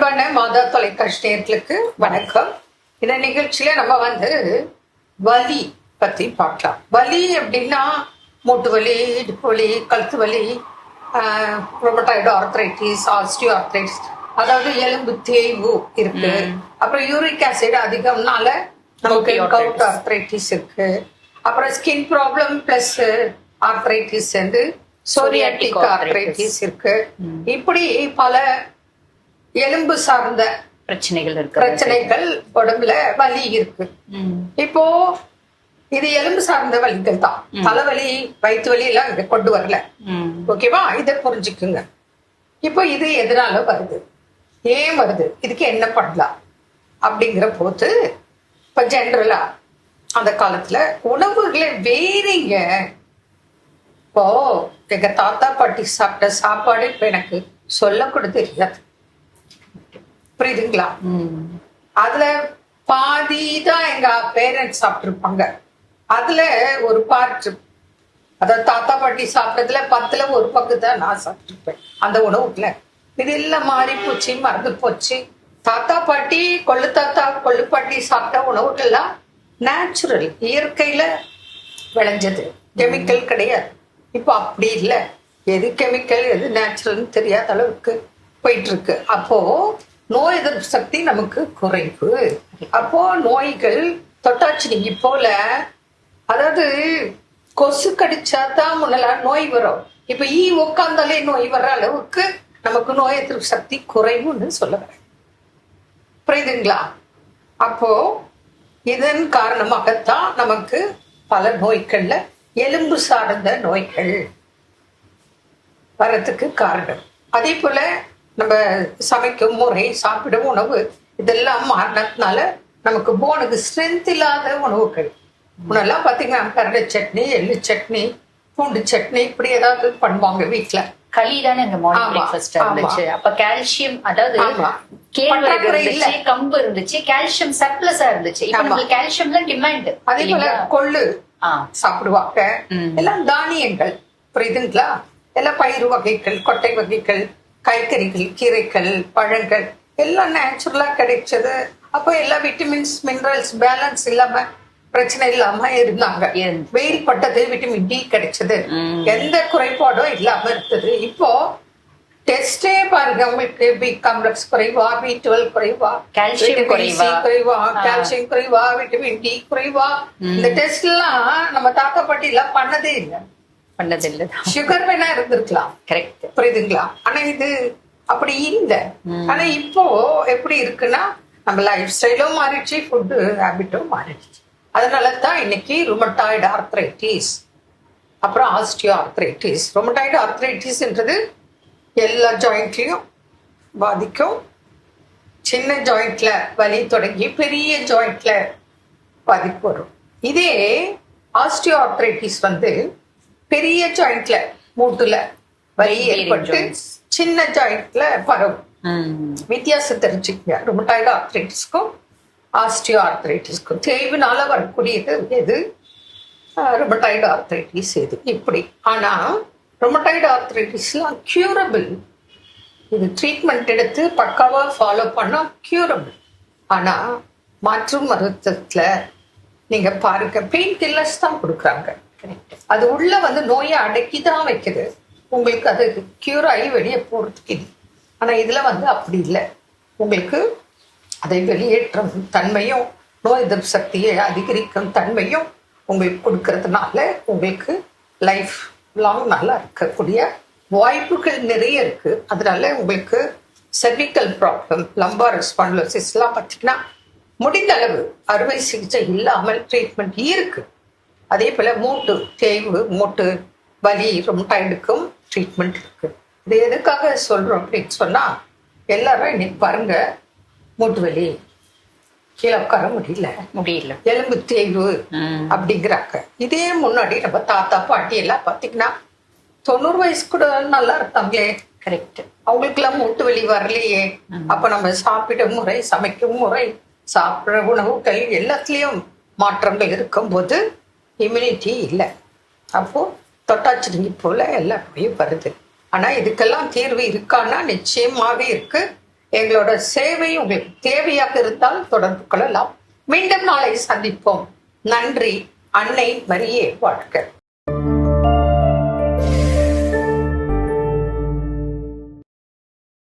நேர்களுக்கு வணக்கம். இந்த நிகழ்ச்சியில நம்ம வந்து வலி பத்தி பார்க்கலாம். வலி அப்படின்னா மூட்டு வலி இடுப்பு வலி கழுத்து வலி ரொபட்டாய்டு ஆர்த்ரைட்டிஸ் ஆஸ்டியோ ஆர்த்ரைட்டிஸ் அதாவது எலும்பு தேய்வு இருக்கு. அப்புறம் யூரிக் ஆசிட் அதிகம்னால நமக்கு கவுட் ஆர்த்ரைட்டிஸ் இருக்கு. அப்புறம் ஸ்கின் ப்ராப்ளம் பிளஸ் ஆர்த்ரைட்டிஸ் வந்து சோரியாட்டிக் ஆர்த்ரைட்டிஸ் இருக்கு. இப்படி பல எலும்பு சார்ந்த பிரச்சனைகள் இருக்கு. பிரச்சனைகள் உடம்புல வலி இருக்கு. இப்போ இது எலும்பு சார்ந்த வலிகள் தான். தலைவலி வயிற்று வலி எல்லாம் இங்க கொண்டு வரல. ஓகேவா? இதை புரிஞ்சுக்குங்க. இப்போ இது எதனால வருது? ஏன் வருது? இதுக்கு என்ன பண்ணலாம்? அப்படிங்கிற போது இப்போ ஜென்ரலா அந்த காலத்துல உணவுகளை வேறீங்க. இப்போ எங்க தாத்தா பாட்டி சாப்பிட்ட சாப்பாடு இப்ப எனக்கு சொல்ல கூட தெரியாது. புரியுதுங்களா? ம். அதுல பாதி தான் எங்க பேரண்ட்ஸ் சாப்பிட்டுருப்பாங்க. அதுல ஒரு பார்ட் அதாவது தாத்தா பாட்டி சாப்பிட்டதுல பத்துல ஒரு பங்கு தான் நான் சாப்பிட்டுருப்பேன். அந்த உணவுல இது எல்லாம் மாறி போச்சு மறந்து போச்சு. தாத்தா பாட்டி கொள்ளு தாத்தா கொள்ளு பாட்டி சாப்பிட்ட உணவுகள்லாம் நேச்சுரல் இயற்கையில விளைஞ்சது. கெமிக்கல் கிடையாது. இப்போ அப்படி இல்லை. எது கெமிக்கல் எது நேச்சுரல்னு தெரியாத அளவுக்கு போயிட்டு இருக்கு. அப்போ நோய் எதிர்ப்பு சக்தி நமக்கு குறைவு. அப்போ நோய்கள் தொட்டாச்சு நீங்க போல அதாவது கொசு கடிச்சா தான் முன்னெல்லாம் நோய் வரும். இப்ப ஈ உட்காந்தாலே நோய் வர்ற அளவுக்கு நமக்கு நோய் எதிர்ப்பு சக்தி குறைவுன்னு சொல்லுவேன் புரியுதுங்களா? அப்போ இதன் காரணமாகத்தான் நமக்கு பல நோய்கள்ல எலும்பு சார்ந்த நோய்கள் வரத்துக்கு காரணம். அதே போல நம்ம சமைக்கும் முறை சாப்பிடும் உணவு இதெல்லாம் மாறினதுனால நமக்கு போனுக்கு ஸ்ட்ரென்த் இல்லாத உணவுகள். முன்னெல்லாம் பார்த்தீங்கன்னா கரடை சட்னி எள்ளு சட்னி பூண்டு சட்னி இப்படி ஏதாவது பண்ணுவாங்க வீட்டுல களி தானே இந்த மார்னிங் அப்ப கால்சியம் அதாவது. கேழ்வரகு கம்பு இருந்துச்சு கால்சியம் சர்ப்ளஸா இருந்துச்சு. இப்ப ஆமா. நம்மளுக்கு கால்சியம் தான் டிமாண்ட் அதே போல கொள்ளு சாப்பிடுவாங்க. எல்லாம் தானியங்கள். புரியுதுங்களா? எல்லாம் பயிறு வகைகள் கொட்டை வகைகள் காய்கறிகள் கீரைகள் பழங்கள் எல்லாம் நேச்சுரலா கிடைச்சது அப்போ எல்லா விட்டமின்ஸ் மினரல்ஸ் பேலன்ஸ் இல்லாம பிரச்சனை இல்லாம இருந்தாங்க. வெயில் பட்டது விட்டமின் டி கிடைச்சது. எந்த குறைபாடும் இல்லாம இருந்தது இப்போ டெஸ்டே பாருங்க உங்களுக்கு பி காம்ப்ளெக்ஸ் குறைவா பி டுவெல் குறைவா C குறைவா. குறைவா. கால்சியம் குறைவா விட்டமின் டி குறைவா இந்த டெஸ்ட் எல்லாம் நம்ம தாத்தா பாட்டி எல்லாம் பண்ணதே இல்லை பண்ணது இல்லதான் சுகர் வேணா இருந்திருக்கலாம். கரெக்ட் புரியுதுங்களா? ஆனா இது அப்படி இல்லை. ஆனா இப்போ எப்படி இருக்குன்னா நம்ம லைஃப் ஸ்டைலும் மாறிடுச்சு ஃபுட்டு ஹேபிட்டும் மாறிடுச்சு. அதனால தான் இன்னைக்கு ருமட்டாய்டு ஆர்த்ரைட்டிஸ் அப்புறம் ஆஸ்டியோ ஆர்த்ரைட்டிஸ் ருமட்டாய்டு ஆர்த்ரைட்டிஸ்ன்றது எல்லா ஜாயிண்ட்லயும் பாதிக்கும். சின்ன ஜாயிண்ட்ல வலி தொடங்கி பெரிய ஜாயிண்ட்ல பாதிப்பு வரும். இதே ஆஸ்டியோ ஆர்த்ரைட்டிஸ் வந்து பெரிய ஜாயிண்ட்ல மூட்டுல வலி ஏற்பட்டு. சின்ன ஜாயிண்ட்ல பரவும். வித்தியாசம் தெரிஞ்சுக்கங்க. ருமட்டாய்டு ஆர்த்ரைட்டிஸ்க்கும் ஆஸ்டியோ ஆர்த்ரைட்டிஸ்க்கும் தேய்வுனால வரக்கூடியது எது? ருமட்டாய்டு ஆர்த்ரைட்டிஸ் எது? இப்படி. ஆனா ருமட்டாய்டு ஆர்த்ரைட்டிஸ்லாம் கியூரபிள் இது ட்ரீட்மெண்ட் எடுத்து பக்காவா ஃபாலோ பண்ணா கியூரபிள் ஆனா மாற்று மருத்துவத்துல நீங்க பாருங்க பெயின் கில்லர்ஸ் தான் கொடுக்குறாங்க. அது உள்ள வந்து நோயை அடக்கி தான் வைக்குது. உங்களுக்கு அது கியூர் ஆகி வெளியே போறதுக்கு ஆனால் இதில் வந்து அப்படி இல்லை. உங்களுக்கு அதை வெளியேற்றும் தன்மையும் நோய் எதிர்ப்பு சக்தியை அதிகரிக்கும் தன்மையும் உங்களுக்கு கொடுக்கறதுனால உங்களுக்கு லைஃப் லாங் நல்லா இருக்கக்கூடிய வாய்ப்புகள் நிறைய இருக்குது அதனால உங்களுக்கு செர்விக்கல் ப்ராப்ளம் லம்பார் ஸ்பான்லோசிஸ்லாம் பார்த்தீங்கன்னா முடிந்த அளவு அறுவை சிகிச்சை இல்லாமல் ட்ரீட்மெண்ட் இருக்குது அதே போல மூட்டு தேய்வு மூட்டு வலி ரொமட்டாய்டுக்கும் ட்ரீட்மெண்ட் இருக்கு. இது எதுக்காக சொல்றோம் அப்படின்னு சொன்னா எல்லாரும் இன்னைக்கு பாருங்க மூட்டு வலி கீழே உட்கார முடியல. முடியல. எலும்பு தேய்வு. அப்படிங்கிறாங்க. இதே முன்னாடி நம்ம தாத்தா பாட்டி எல்லாம் பார்த்தீங்கன்னா தொண்ணூறு வயசு கூட நல்லா இருக்காங்களே கரெக்ட் அவங்களுக்கெல்லாம் மூட்டு வலி வரலையே. அப்ப நம்ம சாப்பிடும் முறை சமைக்கும் முறை சாப்பிடுற உணவுகள் எல்லாத்துலயும் மாற்றங்கள் இருக்கும்போது இம்யூனிட்டி இல்லை. அப்போது தொட்டாச்சிருங்கி போல எல்லாமே வருது. ஆனால் இதுக்கெல்லாம் தீர்வு இருக்கான்னா நிச்சயமாக இருக்குது எங்களோட சேவை உங்களுக்கு தேவையாக இருந்தால் தொடர்பு கொள்ளலாம். மீண்டும் நாளை சந்திப்போம். நன்றி அன்னை மரியே வாழ்க.